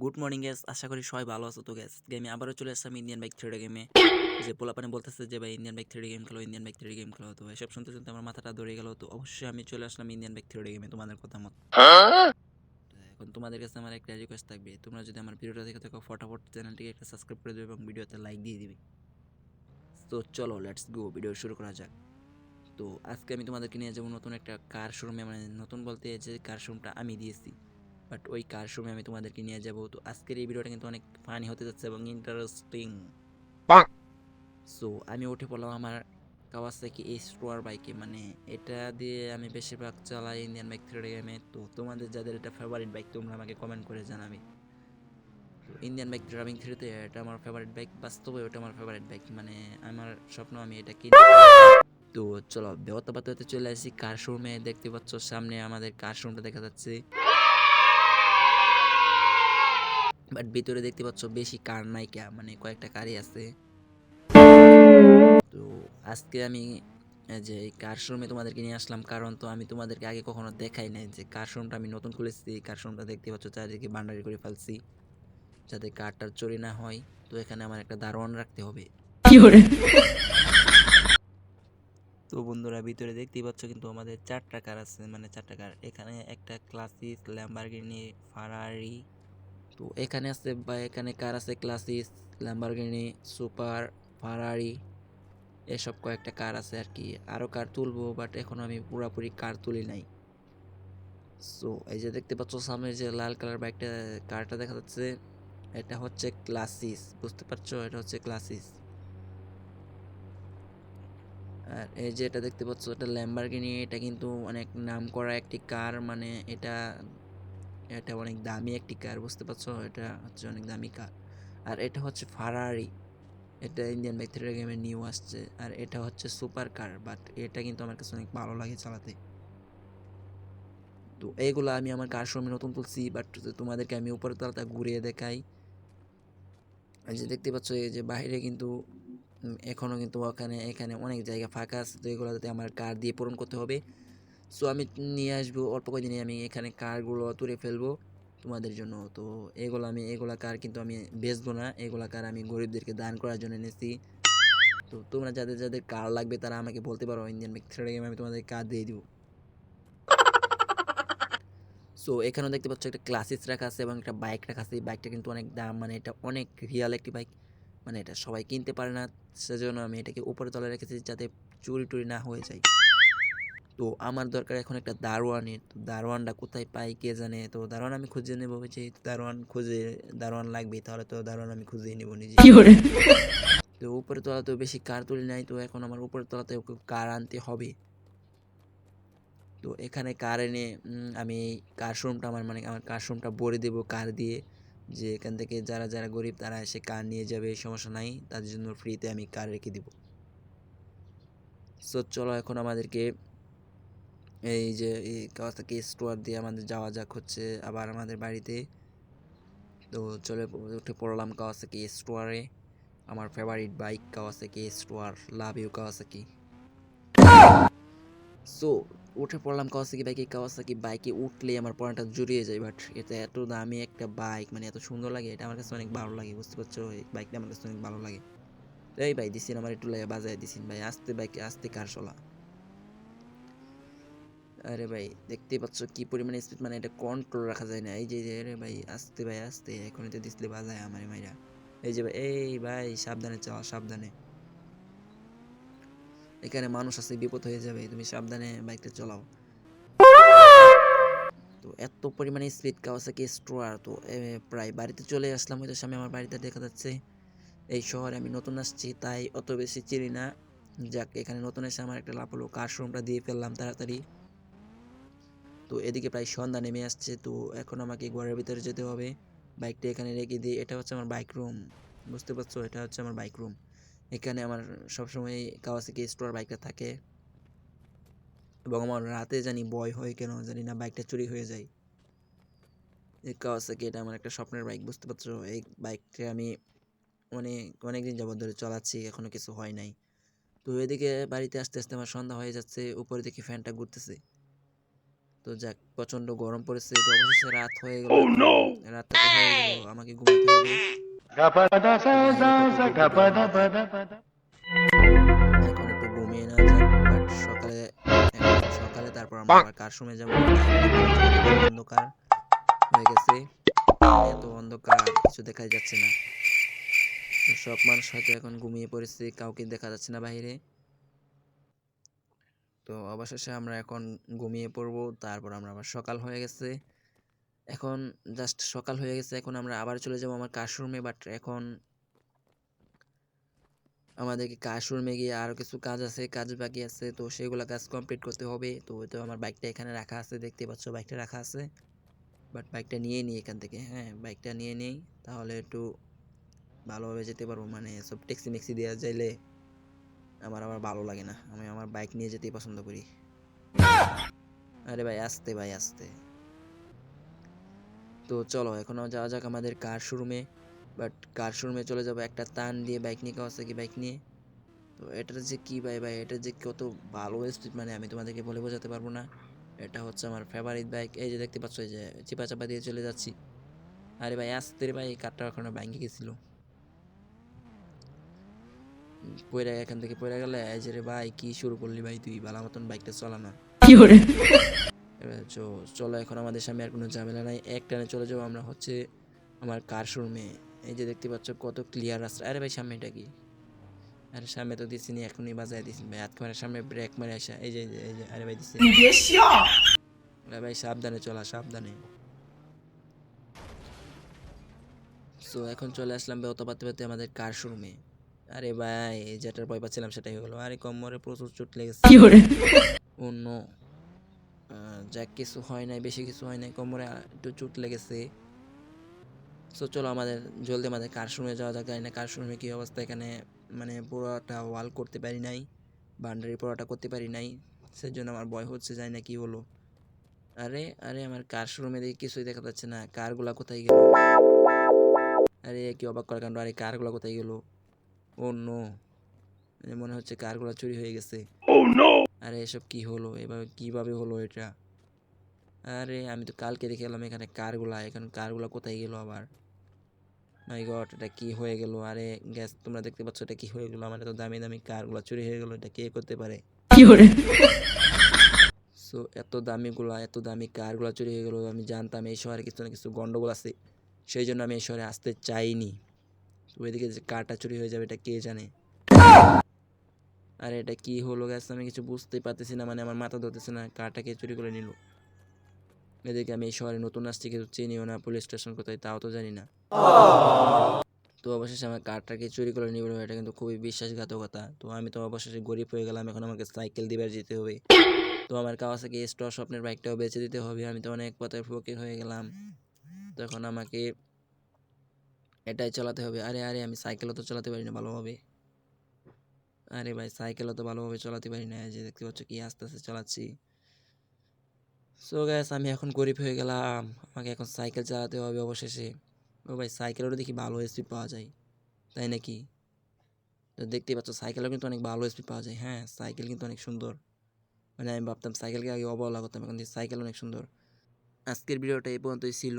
Good morning gas আশা করি সবাই ভালো আছো। তো গ্যাস গেমে আবারও চলে আসলাম ইন্ডিয়ান বাইক থ্রিডে গেমে যে পোলাপানে বলতেছে যে, ভাই Indian bike three D game খেলো Indian bike three D game খেলো। তো এসব শুনতে শুনতে আমার মাথাটা ধরে গেল। তো অবশ্যই আমি চলে আসলাম ইন্ডিয়ান বাইক থ্রিডে গেমে তোমাদের কথা মতো। এখন তোমাদের কাছে আমার একটা রিকোয়েস্ট থাকবে। তোমরা যদি আমার ভিডিওটা দেখে থাকো, ফটাফট চ্যানেলটিকে একটা সাবস্ক্রাইব করে দেবে এবং ভিডিওতে লাইক দিয়ে দিবে। তো চলো লেটস গো ভিডিও শুরু করা যাক। তো আজকে আমি তোমাদেরকে নিয়ে যাব নতুন একটা কার শোরুমে মানে নতুন বলতে যে কার শোরুমটা আমি দিয়েছি। বাট ওই কার শোরুমে আমি তোমাদেরকে নিয়ে যাব? তো আজকের এই ভিডিওটা কিন্তু অনেক ফানি হতে যাচ্ছে এবং ইন্টারেস্টিং সো আমি উঠে পড়লাম আমার কাওয়াসাকি এই স্টোয়ার বাইকে মানে এটা দিয়ে আমি বেশিরভাগ চালাই ইন্ডিয়ান বাইক থ্রি গেমে তো তোমাদের যাদের এটা ফেভারিট বাইক তোমরা আমাকে কমেন্ট করে জানাবে। তো ইন্ডিয়ান বাইক ড্রাইভিং থ্রিতে এটা আমার ফেভারিট বাইক বাস্তবে ওটা আমার ফেভারিট বাইক মানে আমার স্বপ্ন আমি এটা কিনি তো চলো ব্যবস্থা পাতে চলে আসি। কার শোরুমে দেখতে পাচ্ছ সামনে আমাদের কার শোরুমটা দেখা যাচ্ছে। বাট ভিতরে দেখতে পাচ্ছ বেশি কার নাই কে মানে কয়েকটা কারই আছে। তো আজকে আমি যে এই কার শোরুমে তোমাদেরকে নিয়ে আসলাম কারণ তো আমি তোমাদেরকে আগে কখনো দেখাই নাই যে কার শোরুমটা আমি নতুন খুলেছি কার শোরুমটা দেখতে পাচ্ছ চারিদিকে বান্ডারি করে ফেলছি যাতে কারটার চুরি না হয়। তো এখানে আমার একটা দারোয়ান রাখতে হবে। তো বন্ধুরা ভিতরে দেখতেই পাচ্ছ কিন্তু আমাদের চারটা কার আছে মানে চারটা কার। এখানে একটা ক্লাসিক ল্যাম্বারগিনি ফারারি তো এখানে আছে বা এখানে কার আছে? ক্লাসিস ল্যাম্বারগিনি সুপার ফারারি এসব কয়েকটা কার আছে আর কি। আরও কার তুলবো বাট এখন আমি পুরোপুরি কার তুলি নাই। সো এই যে দেখতে পাচ্ছ সামনে যে লাল কালার বাইকটা কারটা দেখা যাচ্ছে, এটা হচ্ছে ক্লাসিস বুঝতে পারছ? এটা হচ্ছে ক্লাসিস আর এই যে এটা দেখতে পাচ্ছ, এটা ল্যাম্বারগিনি এটা কিন্তু অনেক নাম করা একটি কার মানে এটা এটা অনেক দামি একটি কার বুঝতে পারছ? এটা হচ্ছে অনেক দামি কার আর এটা হচ্ছে ফারারি এটা ইন্ডিয়ান বাইক গেমে নিউ আসছে। আর এটা হচ্ছে সুপার কার বাট এটা কিন্তু আমার কাছে অনেক ভালো লাগে চালাতে। তো এইগুলো আমি আমার কার শোরুমে নতুন তুলছি বাট তোমাদেরকে আমি উপরে তলাটা ঘুরিয়ে দেখাই। এই যে দেখতে পাচ্ছ এই যে বাইরে কিন্তু উম, এখনও কিন্তু ওখানে এখানে অনেক জায়গা ফাঁকা আছে তো এগুলো যাতে আমার কার দিয়ে পূরণ করতে হবে। সো আমি নিয়ে আসব, অল্প কদিনে আমি এখানে কারগুলো তুলে ফেলব তোমাদের জন্য। তো এগুলো আমি, এগুলা কার কিন্তু আমি বেচবো না, এগুলা কার আমি গরিবদেরকে দান করার জন্য এনেছি। তো তোমরা যাদের যাদের কার লাগবে তারা আমাকে বলতে পারো ইন্ডিয়ান বাইক থ্রেড গেমে আমি তোমাদের কার দিয়ে দিব। সো এখানেও দেখতে পাচ্ছ একটা ক্লাসিস রাখা আছে এবং একটা বাইক রাখা আছে। এই বাইকটা কিন্তু অনেক দাম মানে এটা অনেক রিয়াল একটি বাইক মানে এটা সবাই কিনতে পারে না, সেজন্য আমি এটাকে উপরে তলে রেখেছি যাতে চুরি টুরি না হয়ে যায়। তো আমার দরকার এখন একটা দারোয়ানের। তো দারোয়ানটা কোথায় পাই কে জানে? তো দারোয়ান আমি খুঁজে নেব যে দারোয়ান খুঁজে দারোয়ান লাগবে তাহলে তো দারোয়ান আমি খুঁজে নেব নিজে। তো উপরে তলা তো বেশি কার তুলি নাই তো এখন আমার উপরে তলাতে কার আনতে হবে। তো এখানে কার এনে আমি কার শোরুমটা আমার মানে আমার কার শোরুমটা ভরে দেবো কার দিয়ে। যে এখান থেকে যারা যারা গরিব তারা এসে কার নিয়ে যাবে সমস্যা নাই তাদের জন্য ফ্রিতে আমি কার রেখে দিব। সো চলো এখন আমাদেরকে এই যে, এই কাওয়াসাকি স্টোয়ার দিয়ে আমাদের যাওয়া যাক হচ্ছে, আবার আমাদের বাড়িতে। তো চলে উঠে পড়লাম কাওয়াসাকি স্টোয়ারে আমার ফেভারিট বাইক কাওয়াসাকি স্টোয়ার লাভ ইউ কাওয়াসাকি। সো উঠে পড়লাম কাওয়াসাকি বাইকে কাওয়াসাকি বাইকে উঠলে আমার পড়াটা জুড়িয়ে যায় বাট এটা এত দামি একটা বাইক মানে এত সুন্দর লাগে, এটা আমার কাছে অনেক ভালো লাগে, বুঝতে পারছ? এই বাইকটা আমার কাছে অনেক ভালো লাগে। এই ভাই, দিছিন আমার একটু লাগে বাজায় দিছিন ভাই, আস্তে বাইকে আস্তে কার চলা? আরে ভাই, দেখতেই পাচ্ছ কি পরিমাণে স্পিড মানে এটা কন্ট্রোল রাখা যায় না। এই যে আরে ভাই, আস্তে ভাই, আস্তে এখন তো ডিসপ্লে বাজায় আমার মাইরা। এই যে ভাই, এই ভাই, সাবধানে চালা, সাবধানে। এখানে মানুষ আছে, বিপদ হয়ে যাবে, তুমি সাবধানে বাইকটা চালাও। তো এত পরিমাণে স্পিড কাওয়াসাকি স্টোয়ার তো প্রায় বাড়িতে চলে আসলাম হয়তো সামনে আমার বাড়িতে দেখা যাচ্ছে। এই শহরে আমি নতুন আসছি, তাই অত বেশি চিনি না। যাক, এখানে নতুন এসে আমার একটা লাভ হলো কার শোরুমটা দিয়ে ফেললাম তাড়াতাড়ি। তো এদিকে প্রায় সন্ধ্যা নেমে আসছে, তো এখন আমাকে ঘরের ভিতরে যেতে হবে। বাইকটা এখানে রেখে দিয়ে এটা হচ্ছে আমার বাইক রুম। বুঝতে পারছ? এটা হচ্ছে আমার বাইক রুম। এখানে আমার সবসময় কাওয়াসাকি স্টোর বাইকটা থাকে। এবং আমার রাতে জানি বয় হয় কেন জানি না, বাইকটা চুরি হয়ে যায়। এই কাওয়াসাকি এটা আমার একটা স্বপ্নের বাইক, বুঝতে পারছ? এই বাইকটা আমি অনেক অনেক দিন যাবত ধরে চালাচ্ছি, এখনও কিছু হয় নাই। তো এদিকে বাড়িতে আস্তে আস্তে আমার সন্ধ্যা হয়ে যাচ্ছে, উপরে দেখি ফ্যানটা ঘুরতেছে। তো যাক প্রচণ্ড গরম পড়েছে তো অবশেষে রাত হয়ে গেল। রাতটা তো হয়ে গেল আমাকে ঘুমাতে হবে। এখন একটু ঘুমিয়ে না যাক বাট সকালে তারপর আমরা আবার কার সময় যাব? অন্ধকার হয়ে গেছে এত অন্ধকার কিছু দেখা যাচ্ছে না। সব মানুষ হয়তো এখন ঘুমিয়ে পড়েছে কাউকে দেখা যাচ্ছে না বাইরে। তো অবশেষে আমরা এখন ঘুমিয়ে পড়ব, তারপর আমরা আবার সকাল হয়ে গেছে। এখন জাস্ট সকাল হয়ে গেছে, এখন আমরা আবার চলে যাব আমার কাশরুমে বাট এখন আমাদেরকে কাশরুমে গিয়ে আরও কিছু কাজ আছে, কাজ বাকি আছে, তো সেগুলো কাজ কমপ্লিট করতে হবে। তো তো আমার বাইকটা এখানে রাখা আছে, দেখতে পাচ্ছ বাইকটা রাখা আছে। বাট বাইকটা নিয়ে নিই এখান থেকে হ্যাঁ বাইকটা নিয়ে নিই, তাহলে একটু ভালোভাবে যেতে পারব। মানে সব ট্যাক্সি ম্যাক্সি দেওয়া যাইলে আমার আমার ভালো লাগে না। আমি আমার বাইক নিয়ে যেতেই পছন্দ করি। আরে ভাই, আসতে ভাই, আসতে। তো চলো এখন যাওয়া যাক আমাদের কার শোরুমে বাট কার শোরুমে চলে যাব একটা টান দিয়ে বাইক নিয়ে কাওয়াসাকি বাইক নিয়ে। তো এটার যে কি ভাই ভাই এটা যে কত ভালো স্পিড মানে আমি তোমাদেরকে বলে বোঝাতে পারব না। এটা হচ্ছে আমার ফেভারিট বাইক এই যে দেখতে পাচ্ছ, এই যে চিপা চাপা দিয়ে চলে যাচ্ছি। আরে ভাই, আসতে রে ভাই কারটা ওখানে ভাঙ্গে গেছিল। পয়রা এখান থেকে পয়রা গেলে এই যে রে ভাই কি শুরু করলি ভাই তুই? ভালো মতন বাইকটা চালানা এবার চ- চলো এখন আমাদের সামনে আর কোনো ঝামেলা নাই। এক টানে চলে যাব আমরা হচ্ছে আমার কার শোরুমে এই যে দেখতে পাচ্ছ কত ক্লিয়ার রাস্তা। আরে ভাই সামনে এটা কি? আরে সামনে তো দিচ্ছি এখনই বাজায় দিচ্ছি ভাই। হাত মারে সামনে ব্রেক মারে আসা। এই যে এই যে, আরে ভাই দিচ্ছি আরে ভাই সাবধানে চলা সাবধানে। সো এখন চলে আসলাম বেহত পাতে পাতে আমাদের কার শোরুমে আরে ভাই যেটার ভয় পাচ্ছিলাম সেটাই গেলো আরে কোমরে প্রচুর চোট লেগেছে। অন্য যাক কিছু হয় নাই বেশি কিছু হয় নাই। কোমরে একটু চোট লেগেছে। সো চলো আমাদের জলদি আমাদের কারশরুমে যাওয়া যাক। জানি না কারশরুমে কী অবস্থা এখানে মানে পুরোটা ওয়াল করতে পারি নাই বাউন্ডারি পুরোটা করতে পারি নাই। সেজন্য আমার ভয় হচ্ছে জানি না কি হলো। আরে আরে আমার কার শোরুমে দেখি কিছুই দেখা যাচ্ছে না। কারগুলা কোথায় গেল? আরে কি অবাক করার কাণ্ড। আরে কারগুলা কোথায় গেল? Oh no. মনে হচ্ছে কারগুলা চুরি হয়ে গেছে। আরে এসব কি হলো? এভাবে কীভাবে হলো এটা? আরে আমি তো কালকে দেখে এলাম এখানে কারগুলা। এখন কারগুলা কোথায় গেল আবার? মাই গড এটা কি হয়ে গেল? আরে গ্যাস তোমরা দেখতে পাচ্ছ এটা কি হয়ে গেল? আমার এত দামি দামি কারগুলা চুরি হয়ে গেল। এটা কে করতে পারে? সো এত দামিগুলা এত দামি কারগুলা চুরি হয়ে গেল। আমি জানতাম এই শহরে কিছু না কিছু গন্ডগোল আছে। সেই জন্য আমি এই শহরে আসতে চাইনি। তো এদিকে যে কারটা চুরি হয়ে যাবে এটা কে জানে? আরে এটা কি হলো গ্যাস আমি কিছু বুঝতেই পারতেছি না মানে আমার মাথা ধরতেছে না কারটাকে চুরি করে নিল? এদিকে আমি এই শহরে নতুন আসছি কিছু চিনিও না পুলিশ স্টেশন কোথায় তাও তো জানি না। তো অবশেষে আমার কারটাকে চুরি করে নিল, এটা কিন্তু খুবই বিশ্বাসঘাতকতা। তো আমি তো অবশেষে গরিব হয়ে গেলাম, এখন আমাকে সাইকেল দিবার যেতে হবে। তো আমার কাওয়াসাকি স্টোর স্বপ্নের বাইকটাও বেচে দিতে হবে, আমি তো অনেক পথের ফকির হয়ে গেলাম। তখন আমাকে এটাই চালাতে হবে। আরে আরে, আমি সাইকেলও তো চালাতে পারি না ভালোভাবে। আরে ভাই সাইকেলও তো ভালোভাবে চালাতে পারি না। যে দেখতে পাচ্ছ কি আস্তে আস্তে চালাচ্ছি। সো গ্যাস আমি এখন গরিব হয়ে গেলাম। আমাকে এখন সাইকেল চালাতে হবে অবশেষে। ও ভাই সাইকেলেরও দেখি ভালো স্পিড পাওয়া যায়। তাই নাকি? তো দেখতেই পাচ্ছ সাইকেলও কিন্তু অনেক ভালো স্পিড পাওয়া যায়। হ্যাঁ সাইকেল কিন্তু অনেক সুন্দর। মানে আমি ভাবতাম সাইকেলকে আগে অবহেলা করতাম, এখন সাইকেল অনেক সুন্দর। আজকের ভিডিওটা এই পর্যন্তই ছিল।